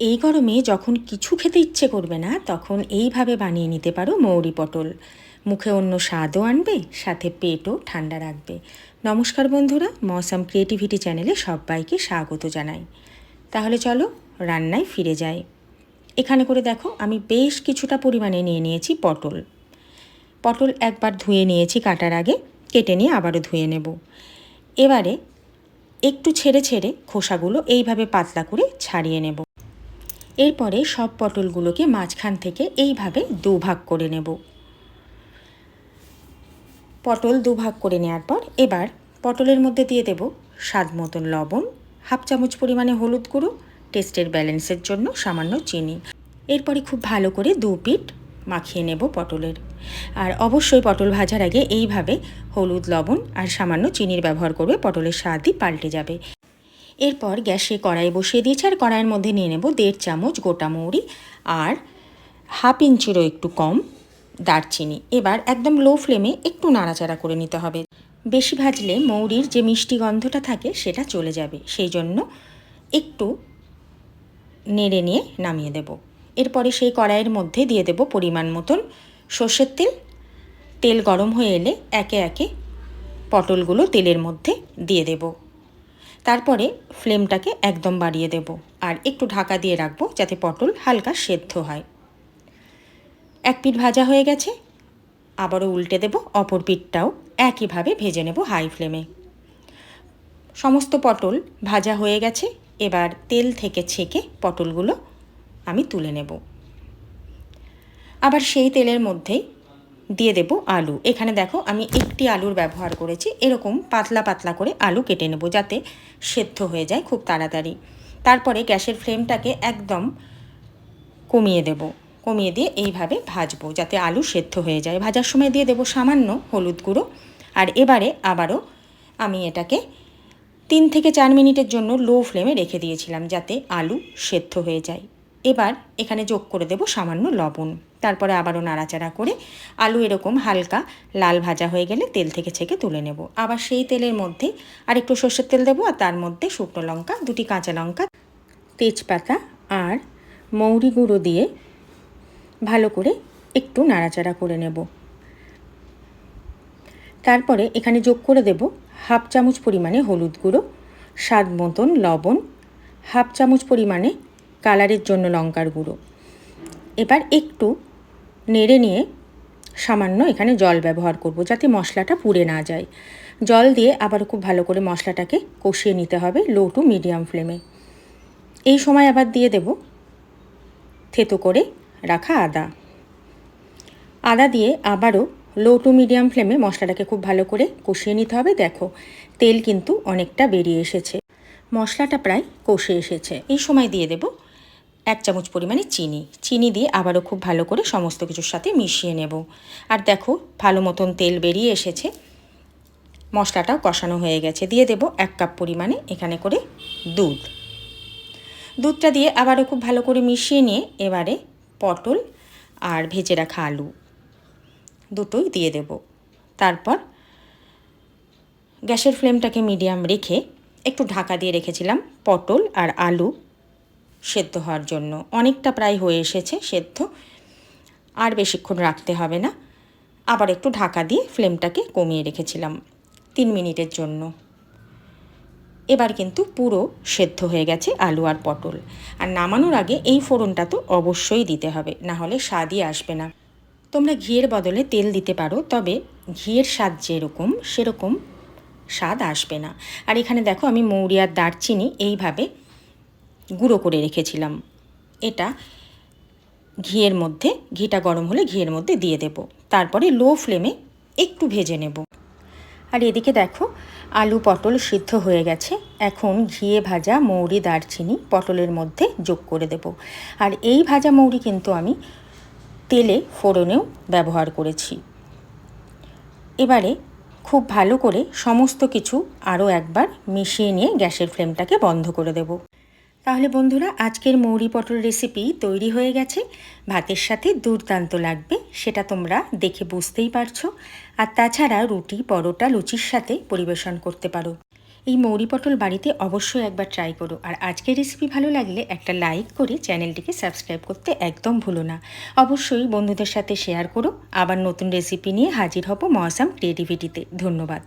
এই গরমে যখন কিছু খেতে ইচ্ছে করবে না, তখন এইভাবে বানিয়ে নিতে পারো মৌরি পটল। মুখে অন্য স্বাদও আনবে, সাথে পেটও ঠান্ডা রাখবে। নমস্কার বন্ধুরা, মৌসাম ক্রিয়েটিভিটি চ্যানেলে সবাইকে স্বাগত জানাই। তাহলে চলো রান্নায় ফিরে যাই। এখানে করে দেখো, আমি বেশ কিছুটা পরিমাণে নিয়ে নিয়েছি পটল। পটল একবার ধুয়ে নিয়েছি কাটার আগে, কেটে নিয়ে আবারও ধুয়ে নেব। এবারে একটু ছেড়ে ছেড়ে খোসাগুলো এইভাবে পাতলা করে ছাড়িয়ে নেব। এরপরে সব পটলগুলোকে মাঝখান থেকে এইভাবে দুভাগ করে নেব। পটল দুভাগ করে নেওয়ার পর এবার পটলের মধ্যে দিয়ে দেব স্বাদ মতন লবণ, হাফ চামচ পরিমাণে হলুদ গুঁড়ো, টেস্টের ব্যালেন্সের জন্য সামান্য চিনি। এরপরে খুব ভালো করে দু পিঠ মাখিয়ে নেব পটলের। আর অবশ্যই পটল ভাজার আগে এইভাবে হলুদ, লবণ আর সামান্য চিনির ব্যবহার করবে পটলের স্বাদই পাল্টে যাবে। এরপর গ্যাসে কড়াই বসিয়ে দিয়েছি আর কড়াইয়ের মধ্যে নিয়ে নেব দেড় চামচ গোটা মৌরি আর হাফ ইঞ্চিরও একটু কম দারচিনি। এবার একদম লো ফ্লেমে একটু নাড়াচাড়া করে নিতে হবে। বেশি ভাজলে মৌরির যে মিষ্টি গন্ধটা থাকে সেটা চলে যাবে। সেই জন্য একটু নেড়ে নিয়ে নামিয়ে দেব। এরপরে সেই কড়াইয়ের মধ্যে দিয়ে দেব পরিমাণ মতন সর্ষের তেল। তেল গরম হয়ে এলে একে একে পটলগুলো তেলের মধ্যে দিয়ে দেব। তারপরে ফ্লেমটাকে একদম বাড়িয়ে দেব আর একটু ঢাকা দিয়ে রাখব যাতে পটল হালকা সেদ্ধ হয়। এক পিঠ ভাজা হয়ে গেছে। আবারও উল্টে দেব অপর পিঠটাও। একইভাবে ভেজে নেব হাই ফ্লেমে। সমস্ত পটল ভাজা হয়ে গেছে। এবার তেল থেকে ছেঁকে পটলগুলো আমি তুলে নেব। আবার সেই তেলের মধ্যেই দিয়ে দেব আলু। এখানে দেখো আমি একটি আলুর ব্যবহার করেছি। এরকম পাতলা পাতলা করে আলু কেটে নেব যাতে সেদ্ধ হয়ে যায় খুব তাড়াতাড়ি। তারপরে গ্যাসের ফ্লেমটাকে একদম কমিয়ে দেব। কমিয়ে দিয়ে এইভাবে ভাজবো যাতে আলু সেদ্ধ হয়ে যায়। ভাজার সময় দিয়ে দেবো সামান্য হলুদ গুঁড়ো। আর এবারে আবারও আমি এটাকে তিন থেকে চার মিনিটের জন্য লো ফ্লেমে রেখে দিয়েছিলাম যাতে আলু সেদ্ধ হয়ে যায়। এবার এখানে যোগ করে দেব সামান্য লবণ। তারপরে আবারও নাড়াচাড়া করে আলু এরকম হালকা লাল ভাজা হয়ে গেলে তেল থেকে ছেঁকে তুলে নেব। আবার সেই তেলের মধ্যে আর একটু সর্ষের তেল দেবো আর তার মধ্যে শুকনো লঙ্কা, দুটি কাঁচা লঙ্কা, তেজপাতা আর মৌরি গুঁড়ো দিয়ে ভালো করে একটু নাড়াচাড়া করে নেব। তারপরে এখানে যোগ করে দেব হাফ চামচ পরিমাণে হলুদ গুঁড়ো, স্বাদ মতন লবণ, হাফ চামচ পরিমাণে কালারের জন্য লঙ্কার গুঁড়ো। এবার একটু নেড়ে নিয়ে সামান্য এখানে জল ব্যবহার করব যাতে মশলাটা পুড়ে না যায়। জল দিয়ে আবার খুব ভালো করে মশলাটাকে কষিয়ে নিতে হবে লো টু মিডিয়াম ফ্লেমে। এই সময় আবার দিয়ে দেব থেতো করে রাখা আদা। আদা দিয়ে আবারও লো টু মিডিয়াম ফ্লেমে মশলাটাকে খুব ভালো করে কষিয়ে নিতে হবে। দেখো, তেল কিন্তু অনেকটা বেরিয়ে এসেছে। মশলাটা প্রায় কষে এসেছে। এই সময় দিয়ে দেব এক চামচ পরিমাণে চিনি। চিনি দিয়ে আবারও খুব ভালো করে সমস্ত কিছুর সাথে মিশিয়ে নেব। আর দেখো, ভালো মতন তেল বেরিয়ে এসেছে। মশলাটাও কষানো হয়ে গেছে। দিয়ে দেব এক কাপ পরিমাণে এখানে করে দুধ। দুধটা দিয়ে আবারও খুব ভালো করে মিশিয়ে নিয়ে এবারে পটল আর ভেজে রাখা আলু দুটোই দিয়ে দেব। তারপর গ্যাসের ফ্লেমটাকে মিডিয়াম রেখে একটু ঢাকা দিয়ে রেখেছিলাম পটল আর আলু। সেদ্ধ হওয়ার জন্য। অনেকটা প্রায় হয়ে এসেছে সেদ্ধ। আর বেশিক্ষণ রাখতে হবে না। আবার একটু ঢাকা দিয়ে ফ্লেমটাকে কমিয়ে রেখেছিলাম তিন মিনিটের জন্য। এবার কিন্তু পুরো সেদ্ধ হয়ে গেছে আলু আর পটল। আর নামানোর আগে এই ফোড়নটা তো অবশ্যই দিতে হবে, না হলে স্বাদই আসবে না। তোমরা ঘিয়ের বদলে তেল দিতে পারো, তবে ঘিয়ের স্বাদ যেরকম, সেরকম স্বাদ আসবে না। আর এখানে দেখো আমি মৌরি আর দারচিনি এইভাবে গুঁড়ো করে রেখেছিলাম। এটা ঘিয়ের মধ্যে, ঘিটা গরম হলে ঘিয়ের মধ্যে দিয়ে দেব। তারপরে লো ফ্লেমে একটু ভেজে নেব। আর এদিকে দেখো, আলু পটল সিদ্ধ হয়ে গেছে। এখন ঘিয়ে ভাজা মৌরি দারচিনি পটলের মধ্যে যোগ করে দেব। আর এই ভাজা মৌরি কিন্তু আমি তেলে ফোড়নেও ব্যবহার করেছি। এবারে খুব ভালো করে সমস্ত কিছু আরও একবার মিশিয়ে নিয়ে গ্যাসের ফ্লেমটাকে বন্ধ করে দেব। তাহলে বন্ধুরা, আজকের মৌরি পটল রেসিপি তৈরি হয়ে গেছে। ভাতের সাথে দুর্দান্ত লাগবে, সেটা তোমরা দেখে বুঝতেই পারছ। আর তাছাড়া রুটি, পরোটা, লুচির সাথে পরিবেশন করতে পারো। এই মৌরি পটল বাড়িতে অবশ্যই একবার ট্রাই করো। আর আজকের রেসিপি ভালো লাগলে একটা লাইক করে চ্যানেলটিকে সাবস্ক্রাইব করতে একদম ভুলো না। অবশ্যই বন্ধুদের সাথে শেয়ার করো। আবার নতুন রেসিপি নিয়ে হাজির হব মহাসাম ক্রিয়েটিভিটিতে ধন্যবাদ।